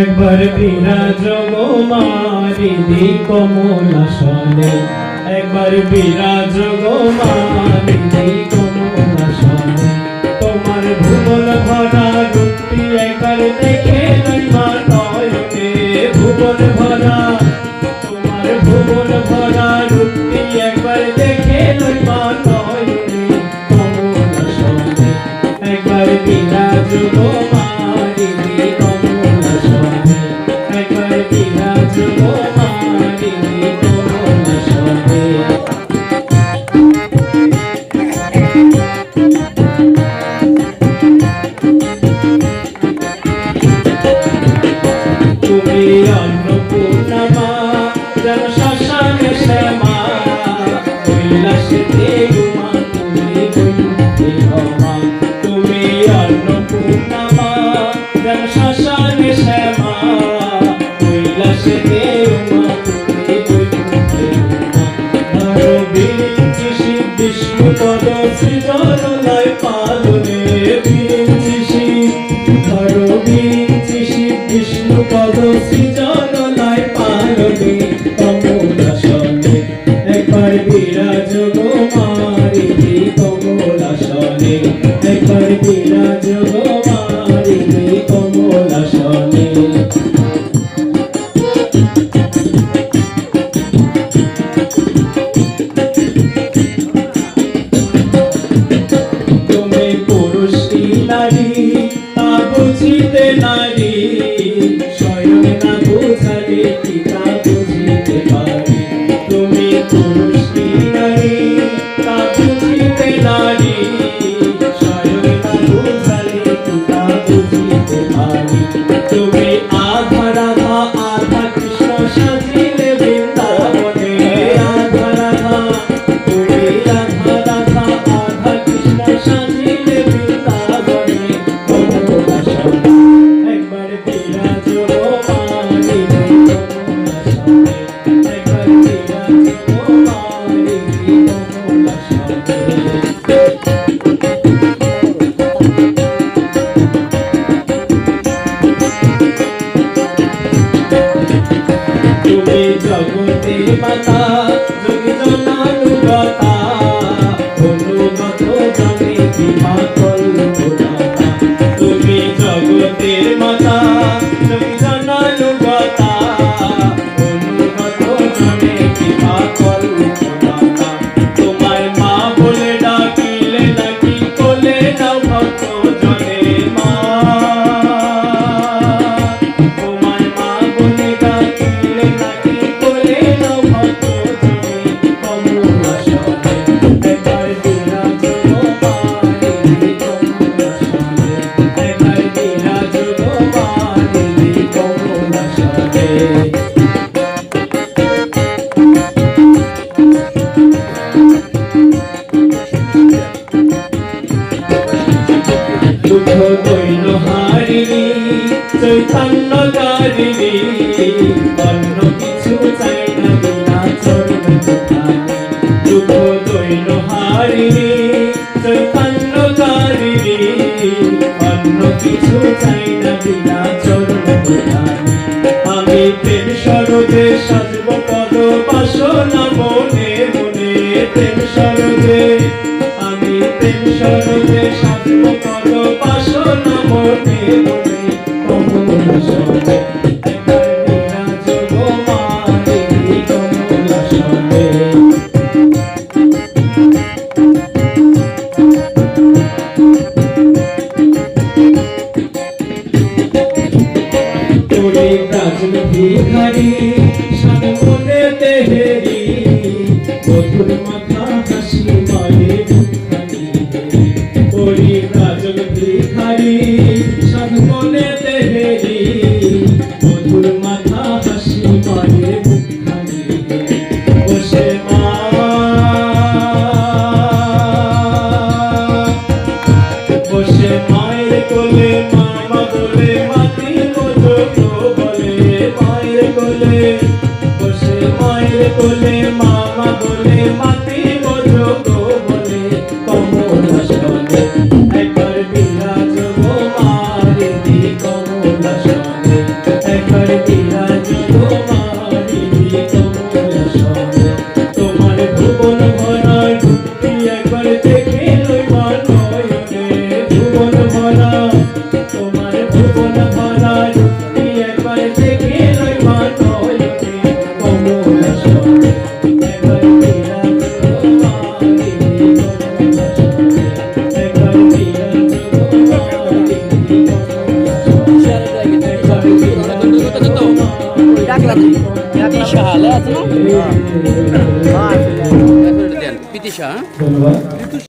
একবার বিরাজ গোমারি দি কমলা সনে। একবার বিরাজ গোমারি দি কমলা শ্রী শ্রী বিষ্ণু পদ শ্রী চরণায় পালনি। কমলা সনে একবার বিরাজ গো মারি কমলা সনে একবার বিরাজ গো में ना भूखा देती Oh অন্য কিছু চাই না বিনা চরণ দুঃখ দৈল হারিণী চৈতন্য কারিণী অন্য কিছু চাই না বিনা বিহারি সাত মনে তেহেরি মধুর মাথা হাসি মারে ওরি কাজল বিহারি সাত মনে তেহেরি মধুর মাথা হাসি মারে বসে পিতিশা হালে আছে? না ধন্যবাদ